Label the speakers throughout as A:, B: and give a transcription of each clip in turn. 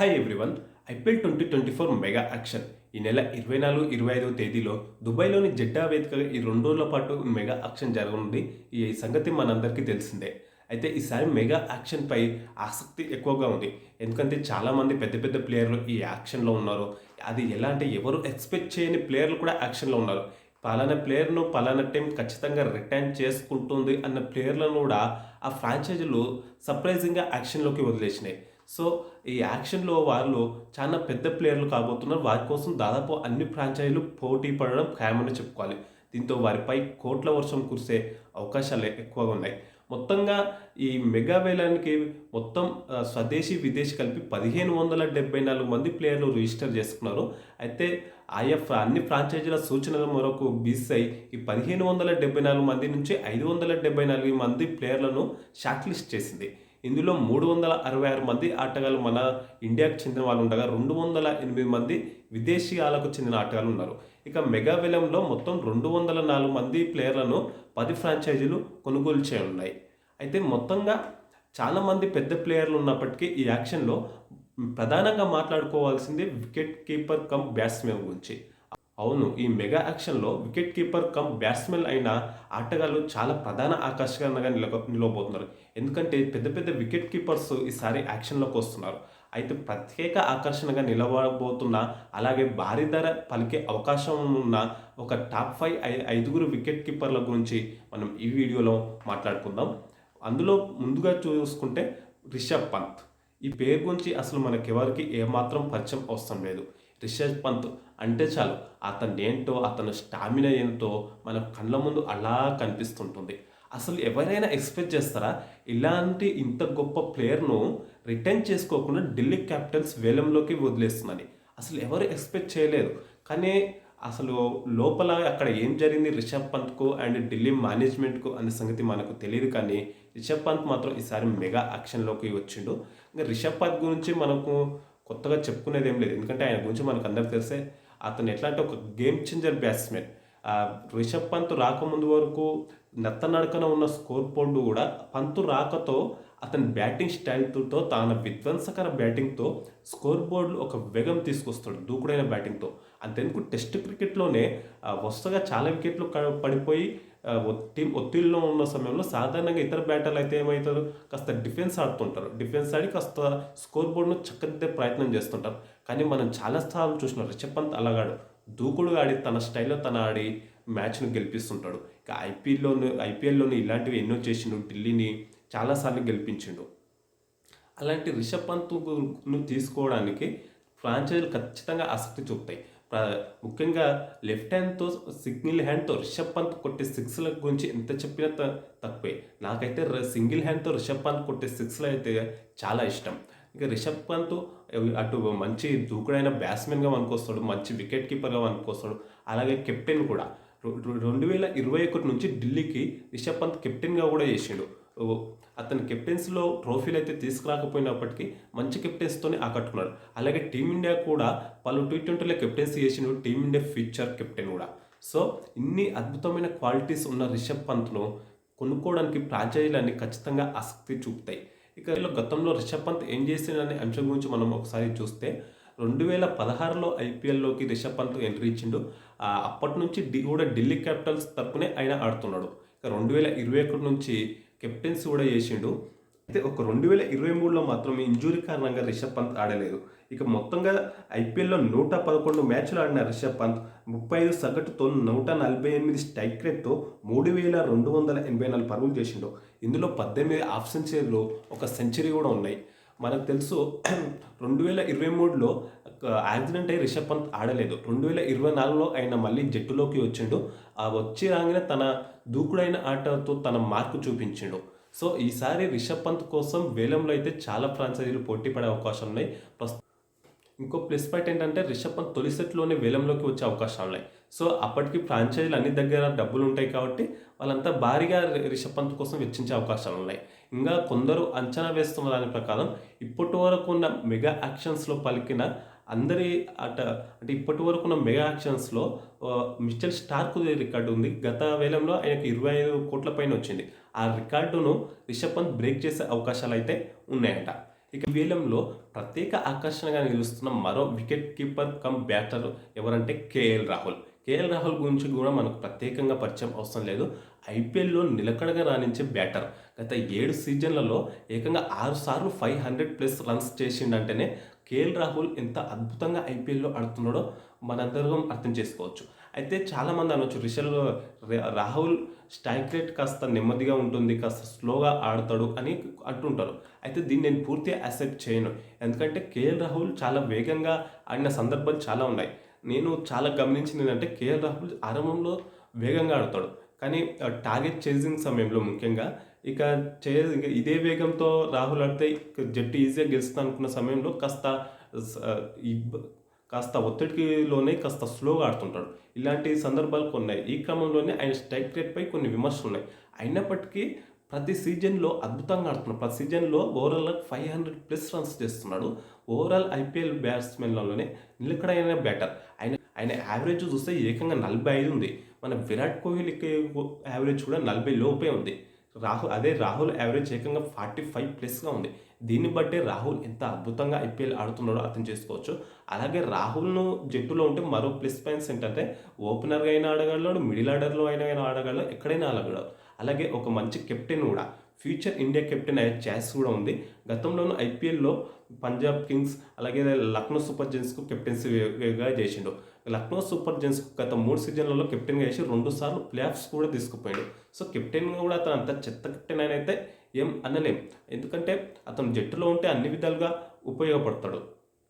A: Hi everyone IPL twenty twenty four mega auction ఈ నెల ఇరవై నాలుగు ఇరవై ఐదవ తేదీలో దుబాయ్లోని జెడ్డా వేదికగా ఈ రెండు రోజుల పాటు మెగా యాక్షన్ జరగనుంది. ఈ సంగతి మనందరికీ తెలిసిందే. అయితే ఈసారి మెగా యాక్షన్పై ఆసక్తి ఎక్కువగా ఉంది. ఎందుకంటే చాలామంది పెద్ద పెద్ద ప్లేయర్లు ఈ యాక్షన్లో ఉన్నారు. అది ఎలా అంటే ఎవరు ఎక్స్పెక్ట్ చేయని ప్లేయర్లు కూడా యాక్షన్లో ఉన్నారు. పలానా ప్లేయర్ను పలానా టీం ఖచ్చితంగా రిటర్న్ చేసుకుంటుంది అన్న ప్లేయర్లను కూడా ఆ ఫ్రాంచైజీలు సర్ప్రైజింగ్గా యాక్షన్లోకి వదిలేసినాయి. సో ఈ యాక్షన్లో వాళ్ళు చాలా పెద్ద ప్లేయర్లు కాబోతున్నారు. వారి కోసం దాదాపు అన్ని ఫ్రాంచైజీలు పోటీ పడడం ఖాయమని చెప్పుకోవాలి. దీంతో వారిపై కోట్ల వర్షం కురిసే అవకాశాలు ఎక్కువగా ఉన్నాయి. మొత్తంగా ఈ మెగా వేలానికి మొత్తం స్వదేశీ విదేశీ కలిపి పదిహేను వందల డెబ్బై నాలుగు మంది ప్లేయర్లు రిజిస్టర్ చేసుకున్నారు. అయితే ఆయా అన్ని ఫ్రాంచైజీల సూచనల మేరకు బీసీఐ ఈ పదిహేను వందల డెబ్బై నాలుగు మంది నుంచి ఐదు వందల డెబ్బై నాలుగు మంది ప్లేయర్లను షార్ట్ లిస్ట్ చేసింది. ఇందులో మూడు వందల అరవై ఆరు మంది ఆటగాళ్ళు మన ఇండియాకు చెందిన వాళ్ళు ఉండగా రెండు వందల ఎనిమిది మంది విదేశీయాలకు చెందిన ఆటగాళ్ళు ఉన్నారు. ఇక మెగా విలంలో మొత్తం రెండు వందల నాలుగు మంది ప్లేయర్లను పది ఫ్రాంచైజీలు కొనుగోలు చేయనున్నాయి. అయితే మొత్తంగా చాలామంది పెద్ద ప్లేయర్లు ఉన్నప్పటికీ ఈ యాక్షన్లో ప్రధానంగా మాట్లాడుకోవాల్సింది వికెట్ కీపర్ కమ్ బ్యాట్స్మెన్ గురించి. అవును ఈ మెగా యాక్షన్లో వికెట్ కీపర్ కమ్ బ్యాట్స్మెన్ అయిన ఆటగాళ్ళు చాలా ప్రధాన ఆకర్షణగా నిలక నిలవబోతున్నారు. ఎందుకంటే పెద్ద పెద్ద వికెట్ కీపర్స్ ఈసారి యాక్షన్లోకి వస్తున్నారు. అయితే ప్రత్యేక ఆకర్షణగా నిలవబోతున్న అలాగే భారీ ధర పలికే అవకాశం ఉన్న ఒక టాప్ ఫైవ్ ఐ- ఐదుగురు వికెట్ కీపర్ల గురించి మనం ఈ వీడియోలో మాట్లాడుకుందాం. అందులో ముందుగా చూసుకుంటే రిషబ్ పంత్. ఈ పేరు గురించి అసలు మనకెవరికి ఏమాత్రం పరిచయం అవసరం లేదు. రిషబ్ పంత్ అంటే చాలు. అతను ఏంటో అతను స్టామినా ఏంటో మన కళ్ళ ముందు అలా కనిపిస్తుంటుంది. అసలు ఎవరైనా ఎక్స్పెక్ట్ చేస్తారా? ఇలాంటి ఇంత గొప్ప ప్లేయర్ను రిటర్న్ చేసుకోకుండా ఢిల్లీ క్యాపిటల్స్ వేలంలోకి వదిలేస్తుందని. అసలు ఎవరు ఎక్స్పెక్ట్ చేయలేదు. కానీ అసలు లోపల అక్కడ ఏం జరిగింది రిషబ్ పంత్కు అండ్ ఢిల్లీ మేనేజ్మెంట్కు అనే సంగతి మనకు తెలియదు కానీ రిషబ్ పంత్ మాత్రం ఈసారి మెగా యాక్షన్లోకి వచ్చిండు. ఇంకా రిషబ్ పంత్ గురించి మనకు కొత్తగా చెప్పుకునేది ఏం లేదు. ఎందుకంటే ఆయన గురించి మనకు అందరికి తెలిసే అతను ఎట్లా అంటే ఒక game changer batsmen Rishabh Pant రాకముందు వరకు నత్తనడకన ఉన్న స్కోర్ బోర్డు కూడా పంతు రాకతో అతని బ్యాటింగ్ స్టైల్తో తన విధ్వంసకర బ్యాటింగ్తో స్కోర్ బోర్డులో ఒక వేగం తీసుకొస్తాడు దూకుడైన బ్యాటింగ్తో అంతెందుకు టెస్ట్ క్రికెట్లోనే వస్తుగా వరుసగా చాలా వికెట్లు పడిపోయి ఆ, ఒత్తి ఒత్తిడిలో ఉన్న సమయంలో సాధారణంగా ఇతర బ్యాటర్లు అయితే ఏమవుతారు? కాస్త డిఫెన్స్ ఆడుతుంటారు. డిఫెన్స్ ఆడి కాస్త స్కోర్ బోర్డును చక్కదిద్దే ప్రయత్నం చేస్తుంటారు. కానీ మనం చాలా సార్లు చూసిన రిషబ్ పంత్ అలాగాడు. దూకుడుగా ఆడి తన స్టైల్లో తన ఆడి మ్యాచ్ను గెలిపిస్తుంటాడు. ఇక ఐపీఎల్లోను ఐపీఎల్లోని ఇలాంటివి ఎన్నో చేసిండు ఢిల్లీని. చాలాసార్లు గెలిపించిండు. అలాంటి రిషబ్ పంత్ను తీసుకోవడానికి ఫ్రాంచైజీలు ఖచ్చితంగా ఆసక్తి చూపుతాయి. ముఖ్యంగా లెఫ్ట్ హ్యాండ్తో సింగిల్ హ్యాండ్తో రిషబ్ పంత్ కొట్టే సిక్స్ల గురించి ఎంత చెప్పినా త- తక్కువే. నాకైతే సింగిల్ హ్యాండ్తో రిషబ్ పంత్ కొట్టే సిక్స్లు అయితే చాలా ఇష్టం. ఇక రిషబ్ పంత్ అటు మంచి దూకుడైన బ్యాట్స్మెన్గా అనుకొస్తాడు మంచి వికెట్ కీపర్గా అనుకొస్తాడు అలాగే కెప్టెన్ కూడా. రెండు వేల ఇరవై ఒకటి నుంచి ఢిల్లీకి రిషబ్ పంత్ కెప్టెన్గా కూడా చేసిండు. అతని కెప్టెన్సీలో ట్రోఫీలు అయితే తీసుకురాకపోయినప్పటికీ మంచి కెప్టెన్స్తోనే ఆకట్టుకున్నాడు. అలాగే టీమిండియా కూడా పలు టీ ట్వంటీలో కెప్టెన్సీ చేసిండు టీమిండియా ఫ్యూచర్ కెప్టెన్ కూడా. సో ఇన్ని అద్భుతమైన క్వాలిటీస్ ఉన్న రిషబ్ పంత్ను కొనుక్కోవడానికి ఫ్రాంచైజీలన్నీ ఖచ్చితంగా ఆసక్తి చూపుతాయి. ఇక గతంలో రిషబ్ పంత్ ఏం చేసిందనే అంశం గురించి మనం ఒకసారి చూస్తే రెండు వేల పదహారులో ఐపీఎల్లోకి రిషబ్ పంత్ ఎంట్రీ ఇచ్చిండు. అప్పటి నుంచి డి కూడా ఢిల్లీ క్యాపిటల్స్ తరపునే ఆయన ఆడుతున్నాడు. ఇక రెండు వేల ఇరవై ఒకటి నుంచి కెప్టెన్సీ కూడా చేసిండు. అయితే ఒక రెండు వేల ఇరవై మూడులో మాత్రం ఇంజురీ కారణంగా రిషబ్ పంత్ ఆడలేదు. ఇక మొత్తంగా ఐపీఎల్లో నూట పదకొండు మ్యాచ్లు ఆడిన రిషబ్ పంత్ ముప్పై ఐదు సగటుతో నూట నలభై ఎనిమిది స్ట్రైక్ రేట్తో మూడు వేల రెండు వందల ఎనభై నాలుగు పరుగులు చేసిండు. ఇందులో పద్దెనిమిది ఆఫ్ సెంచరీలో ఒక సెంచరీ కూడా ఉన్నాయి. మనకు తెలుసు రెండు వేల ఇరవై మూడులో యాక్సిడెంట్ అయ్యి రిషబ్ పంత్ ఆడలేదు. రెండు వేల ఇరవై నాలుగులో ఆయన మళ్ళీ జట్టులోకి వచ్చిండు. ఆ వచ్చి రాగానే తన దూకుడైన ఆటతో తన మార్కు చూపించిండు. సో ఈసారి రిషబ్ పంత్ కోసం వేలంలో అయితే చాలా ఫ్రాంచైజీలు పోటీ పడే అవకాశాలు ఉన్నాయి ప్రస్తుతం ఇంకో ప్లస్ పాయింట్ ఏంటంటే రిషబ్ పంత్ తొలి సెట్లోనే వేలంలోకి వచ్చే అవకాశాలు ఉన్నాయి సో అప్పటికి ఫ్రాంచైజీలు అన్ని దగ్గర డబ్బులు ఉంటాయి కాబట్టి వాళ్ళంతా భారీగా రిషబ్ పంత్ కోసం వెచ్చించే అవకాశాలు ఉన్నాయి. ఇంకా కొందరు అంచనా వేస్తున్న దాని ప్రకారం ఇప్పటి వరకు ఉన్న మెగా యాక్షన్స్లో పలికిన అందరి అట అంటే ఇప్పటి వరకు ఉన్న మెగా యాక్షన్స్లో మిస్టర్ స్టార్క్ రికార్డు ఉంది. గత వేలంలో ఆయనకు ఇరవై ఐదు కోట్ల పైన వచ్చింది. ఆ రికార్డును రిషబ్ పంత్ బ్రేక్ చేసే అవకాశాలు అయితే ఉన్నాయంట. ఇక వేలంలో ప్రత్యేక ఆకర్షణగా నిలుస్తున్న మరో వికెట్ కీపర్ కమ్ బ్యాటర్ ఎవరంటే కేఎల్ రాహుల్. కేఎల్ రాహుల్ గురించి కూడా మనకు ప్రత్యేకంగా పరిచయం అవసరం లేదు. ఐపీఎల్లో నిలకడగా రాణించే బ్యాటర్. గత ఏడు సీజన్లలో ఏకంగా ఆరు సార్లు ఫైవ్ హండ్రెడ్ ప్లస్ రన్స్ చేసిండంటేనే కేఎల్ రాహుల్ ఎంత అద్భుతంగా ఐపీఎల్లో ఆడుతున్నాడో మనందరం అర్థం చేసుకోవచ్చు. అయితే చాలామంది అనొచ్చు రిషల్ రాహుల్ స్ట్రైక్ రేట్ కాస్త నెమ్మదిగా ఉంటుంది కాస్త స్లోగా ఆడతాడు అని అంటుంటారు. అయితే దీన్ని నేను పూర్తిగా యాక్సెప్ట్ చేయను. ఎందుకంటే కేఎల్ రాహుల్ చాలా వేగంగా ఆడిన సందర్భాలు చాలా ఉన్నాయి. నేను చాలా గమనించింది ఏంటంటే కేఎల్ రాహుల్ ఆరంభంలో వేగంగా ఆడతాడు. కానీ టార్గెట్ చేసింగ్ సమయంలో ముఖ్యంగా ఇక చే ఇదే వేగంతో రాహుల్ ఆడితే జట్టు ఈజీగా గెలుస్తా అనుకున్న సమయంలో కాస్త కాస్త ఒత్తిడికిలోనే కాస్త స్లోగా ఆడుతుంటాడు. ఇలాంటి సందర్భాలు కొన్ని ఉన్నాయి ఈ క్రమంలోనే ఆయన స్ట్రైక్ రేట్పై కొన్ని విమర్శలు ఉన్నాయి. అయినప్పటికీ ప్రతి సీజన్లో అద్భుతంగా ఆడుతున్నాడు. ప్రతి సీజన్లో overall five hundred plus runs చేస్తున్నాడు. ఓవరాల్ ఐపీఎల్ బ్యాట్స్మెన్లలోనే నిలకడైన బ్యాటర్ ఆయన యావరేజ్ చూస్తే ఏకంగా నలభై ఐదు ఉంది. మన విరాట్ కోహ్లీకి యావరేజ్ కూడా నలభై లోపే ఉంది. రాహుల్ అదే రాహుల్ యావరేజ్ ఏకంగా ఫార్టీ ఫైవ్ ప్లస్గా ఉంది. దీన్ని బట్టే రాహుల్ ఎంత అద్భుతంగా ఐపీఎల్ ఆడుతున్నాడో అర్థం చేసుకోవచ్చు. అలాగే రాహుల్ను జట్టులో ఉంటే మరో ప్లస్ పాయింట్స్ ఏంటంటే ఓపెనర్గా అయినా ఆడగలడు మిడిల్ ఆర్డర్లో అయినా అయినా ఆడగలడు ఎక్కడైనా ఆడగలడు. అలాగే ఒక మంచి కెప్టెన్ కూడా. ఫ్యూచర్ ఇండియా కెప్టెన్ అయ్యే ఛాన్స్ కూడా ఉంది. గతంలోనూ ఐపీఎల్లో పంజాబ్ కింగ్స్ అలాగే లక్నో సూపర్ జెన్స్కు కెప్టెన్సీగా చేసిండు. లక్నో సూపర్ జెన్స్కు గత మూడు సీజన్లలో కెప్టెన్గా చేసి రెండు సార్లు ప్లేఆఫ్స్ కూడా తీసుకుపోయాడు. సో కెప్టెన్గా కూడా అతను అంత చెత్త కెప్టెన్ అని అయితే ఏం అనలేం. ఎందుకంటే అతను జట్టులో ఉంటే అన్ని విధాలుగా ఉపయోగపడతాడు.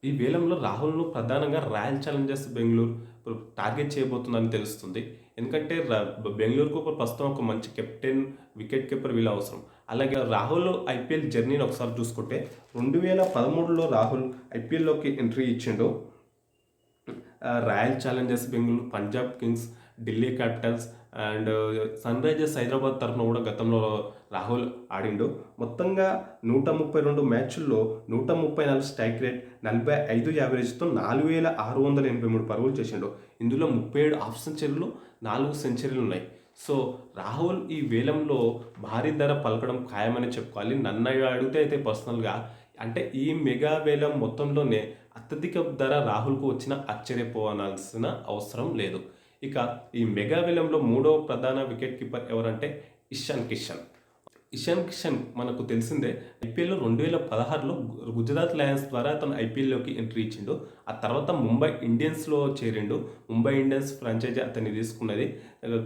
A: ఈ వేలంలో రాహుల్ను ప్రధానంగా రాయల్ ఛాలెంజర్స్ బెంగళూరు టార్గెట్ చేయబోతుందని తెలుస్తుంది. ఎందుకంటే బెంగళూరుకు ప్రస్తుతం ఒక మంచి కెప్టెన్ వికెట్ కీపర్ వీళ్ళు అవసరం. అలాగే రాహుల్ ఐపీఎల్ జర్నీని ఒకసారి చూసుకుంటే రెండు వేల పదమూడులో రాహుల్ ఐపీఎల్లోకి ఎంట్రీ ఇచ్చిండు. Royal Challengers Bengaluru Punjab Kings Delhi Capitals and Sunrisers Hyderabad తరఫున కూడా గతంలో రాహుల్ ఆడిండు. మొత్తంగా నూట ముప్పై రెండు మ్యాచ్ల్లో నూట ముప్పై నాలుగు స్ట్రైక్ రేట్ నలభై ఐదు యావరేజ్తో నాలుగు వేల ఆరు వందల ఎనభై మూడు పరుగులు చేసిండు. ఇందులో ముప్పై ఏడు హాఫ్ సెంచరీలు నాలుగు సెంచరీలు ఉన్నాయి. సో రాహుల్ ఈ వేలంలో భారీ ధర పలకడం ఖాయమని చెప్పుకోవాలి. నన్ను అడిగితే అయితే పర్సనల్గా అంటే ఈ మెగా వేలం మొత్తంలోనే అత్యధిక ధర రాహుల్కు వచ్చిన ఆశ్చర్యపోవాల్సిన అవసరం లేదు. ఇక ఈ మెగా వేలంలో మూడవ ప్రధాన వికెట్ కీపర్ ఎవరంటే ఇషాన్ కిషన్. ఇషాన్ కిషన్ మనకు తెలిసిందే ఐపీఎల్లో రెండు వేల పదహారులో గుజరాత్ లయన్స్ ద్వారా అతను ఐపీఎల్లోకి ఎంట్రీ ఇచ్చిండు. ఆ తర్వాత ముంబై ఇండియన్స్లో చేరిండు. ముంబై ఇండియన్స్ ఫ్రాంచైజీ అతన్ని తీసుకున్నది.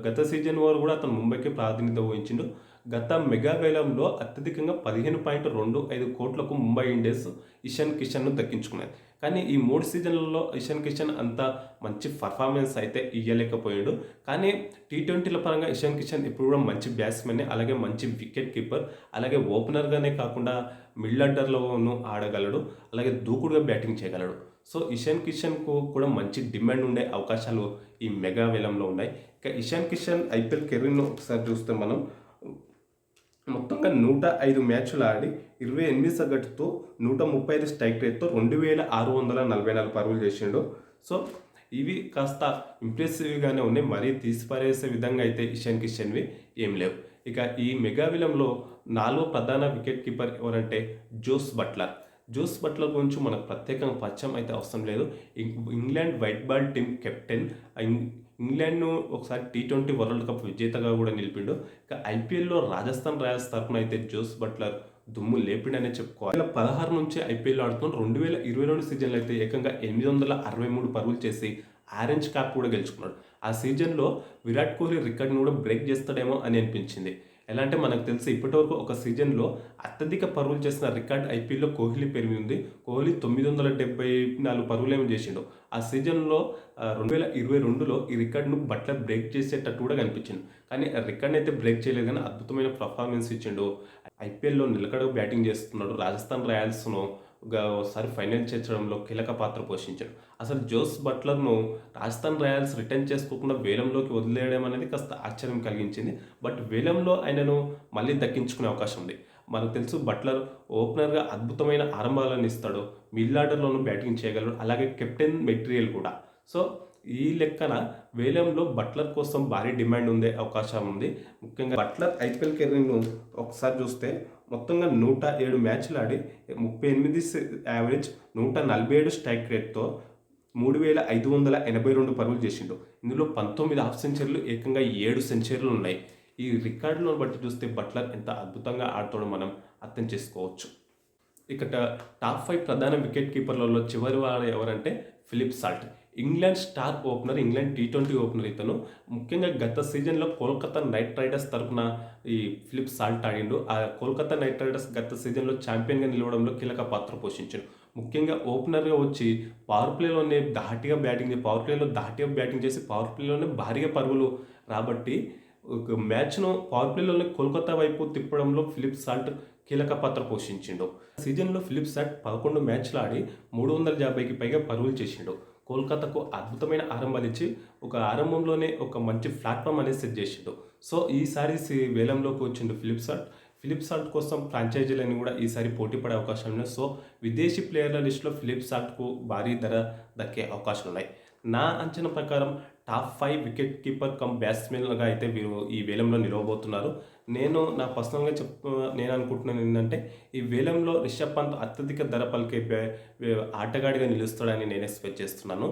A: గత సీజన్ వరకు కూడా అతను ముంబైకి ప్రాతినిధ్యం వహించిండు. గత మెగా వేలంలో అత్యధికంగా పదిహేను పాయింట్ రెండు ఐదు కోట్లకు ముంబై ఇండియన్స్ ఇషాన్ కిషన్ను దక్కించుకున్నది. కానీ ఈ మూడు సీజన్లలో ఇషాన్ కిషన్ అంత మంచి పర్ఫార్మెన్స్ అయితే ఇవ్వలేకపోయాడు కానీ టీ ట్వంటీల పరంగా ఇషాన్ కిషన్ ఇప్పుడు కూడా మంచి బ్యాట్స్మెన్ అలాగే మంచి వికెట్ కీపర్ అలాగే ఓపెనర్గానే కాకుండా మిడిల్ ఆర్డర్లోనూ ఆడగలడు అలాగే దూకుడుగా బ్యాటింగ్ చేయగలడు. సో ఇషాన్ కిషన్కు కూడా మంచి డిమాండ్ ఉండే అవకాశాలు ఈ మెగా వేలంలో ఉన్నాయి. ఇక ఇషాన్ కిషన్ ఐపీఎల్ కెరీర్ను ఒకసారి చూస్తే మనం మొత్తంగా నూట ఐదు మ్యాచ్లు ఆడి ఇరవై ఎనిమిది సగటుతో నూట ముప్పై ఐదు స్ట్రైక్ రేట్తో రెండు వేల ఆరు వందల నలభై నాలుగు పరుగులు చేసిండు. సో ఇవి కాస్త ఇంప్రెసివ్గానే ఉన్నాయి. మరీ తీసిపారేసే విధంగా అయితే ఇషాన్ కిషన్వి ఏం లేవు. ఇక ఈ మెగా విలంలో నాలుగో ప్రధాన వికెట్ కీపర్ ఎవరంటే జోస్ బట్లర్. జోస్ బట్లర్ గురించి మనకు ప్రత్యేకంగా పరిచయం అయితే అవసరం లేదు. England white ball team captain ఇంగ్లాండ్ను ఒకసారి టీ ట్వంటీ వరల్డ్ కప్ విజేతగా కూడా నిలిపిండు. ఇక ఐపీఎల్లో రాజస్థాన్ రాయల్స్ తరఫున అయితే జోస్ బట్లర్ దుమ్ము లేపిండనే చెప్పుకోవాలి. రెండు పదహారు నుంచి ఐపీఎల్ ఆడుతున్న రెండు వేల ఇరవై రెండు సీజన్లో అయితే ఏకంగా ఎనిమిది వందల అరవై మూడు పరుగులు చేసి ఆరెంజ్ క్యాప్ కూడా గెలుచుకున్నాడు. ఆ సీజన్లో విరాట్ కోహ్లీ రికార్డ్ని కూడా బ్రేక్ చేస్తాడేమో అని అనిపించింది. ఎలా అంటే మనకు తెలిసి ఇప్పటివరకు ఒక సీజన్లో అత్యధిక పరుగులు చేసిన రికార్డ్ ఐపీఎల్లో కోహ్లీ పేరు మీద ఉంది. కోహ్లీ తొమ్మిది వందల డెబ్బై నాలుగు పరుగులు ఏమి చేసిండు. ఆ సీజన్లో రెండు వేల ఇరవై రెండులో ఈ రికార్డును బట్లర్ బ్రేక్ చేసేటట్టు కూడా కనిపించింది. కానీ ఆ రికార్డ్ని అయితే బ్రేక్ చేయలేదు కానీ అద్భుతమైన పర్ఫార్మెన్స్ ఇచ్చిండు. ఐపీఎల్లో నిలకడ బ్యాటింగ్ చేస్తున్నాడు రాజస్థాన్ రాయల్స్ను. ఒకసారి ఫైనల్ చేర్చడంలో కీలక పాత్ర పోషించాడు. అసలు జోస్ బట్లర్ను రాజస్థాన్ రాయల్స్ రిటర్న్ చేసుకోకుండా వేలంలోకి వదిలేయడం అనేది కాస్త ఆశ్చర్యం కలిగించింది. బట్ వేలంలో ఆయనను మళ్ళీ దక్కించుకునే అవకాశం ఉంది. మనకు తెలుసు బట్లర్ ఓపెనర్గా అద్భుతమైన ఆరంభాలను ఇస్తాడు. మిల్ ఆర్డర్లోనూ బ్యాటింగ్ చేయగలడు. అలాగే కెప్టెన్ మెటీరియల్ కూడా. సో ఈ లెక్కన వేలంలో బట్లర్ కోసం భారీ డిమాండ్ ఉండే అవకాశం ఉంది. ముఖ్యంగా బట్లర్ ఐపీఎల్ కెరీర్ను ఒకసారి చూస్తే మొత్తంగా నూట ఏడు మ్యాచ్లు ఆడి ముప్పై ఎనిమిది యావరేజ్ నూట నలభై ఏడు స్ట్రైక్ రేట్తో మూడు వేల ఐదు వందల ఎనభై రెండు పరుగులు చేసిండు. ఇందులో పంతొమ్మిది హాఫ్ సెంచరీలు ఏకంగా ఏడు సెంచరీలు ఉన్నాయి. ఈ రికార్డులను బట్టి చూస్తే బట్లర్ ఎంత అద్భుతంగా ఆడుతాడో మనం అర్థం చేసుకోవచ్చు. ఇక టాప్ ఫైవ్ ప్రధాన వికెట్ కీపర్లలో చివరి వారు ఎవరంటే Philip Salt. England star opener England T twenty opener ఇతను. ముఖ్యంగా గత సీజన్లో కోల్కతా నైట్ రైడర్స్ తరపున ఈ ఫిలిప్ సాల్ట్ ఆడిండు. ఆ కోల్కతా నైట్ రైడర్స్ గత సీజన్లో ఛాంపియన్గా నిలవడంలో కీలక పాత్ర పోషించాడు. ముఖ్యంగా ఓపెనర్గా వచ్చి పవర్ ప్లేలోనే ధాటిగా బ్యాటింగ్ చేసి పవర్ ప్లేలో ధాటిగా బ్యాటింగ్ చేసి పవర్ ప్లేలోనే భారీగా పరుగులు రాబట్టి ఒక మ్యాచ్ను పవర్ ప్లేలోనే కోల్కతా వైపు తిప్పడంలో ఫిలిప్ సాల్ట్ కీలక పాత్ర పోషించిండు. సీజన్లో ఫిలిప్ సాల్ట్ పదకొండు మ్యాచ్లు ఆడి మూడు వందల యాభైకి పైగా పరుగులు చేసిండు. కోల్కతాకు అద్భుతమైన ఆరంభాలు ఇచ్చి ఒక ఆరంభంలోనే ఒక మంచి ప్లాట్ఫామ్ అనేది సెట్ చేసిండు. సో ఈసారి వేలంలోకి వచ్చిండు ఫిలిప్ సాల్ట్ కోసం ఫ్రాంచైజీలను కూడా ఈసారి పోటీ పడే అవకాశం ఉన్నాయి సో విదేశీ ప్లేయర్ల లిస్టులో ఫ్లిప్సార్ట్కు భారీ ధర దక్కే అవకాశాలు ఉన్నాయి. నా అంచనా ప్రకారం top five wicket keeper cum బ్యాట్స్మెన్గా అయితే వీరు ఈ వేలంలో నిలవబోతున్నారు. నేను నా పర్సనల్గా చెప్తు నేను అనుకుంటున్నాను ఏంటంటే ఈ వేలంలో రిషబ్ పంత్ అత్యధిక ధర పలికే ఆటగాడిగా నిలుస్తాడని నేను ఎక్స్పెక్ట్ చేస్తున్నాను.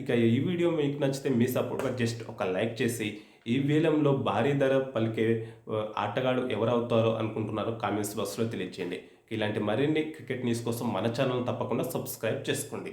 A: ఇక ఈ వీడియో మీకు నచ్చితే మీ సపోర్ట్గా జస్ట్ ఒక లైక్ చేసి ఈ వేలంలో భారీ ధర పలికే ఆటగాడు ఎవరవుతారో అనుకుంటున్నారో కామెంట్స్ బాక్స్లో తెలియజేయండి. ఇలాంటి మరిన్ని క్రికెట్ న్యూస్ కోసం మన ఛానల్ తప్పకుండా సబ్స్క్రైబ్ చేసుకోండి.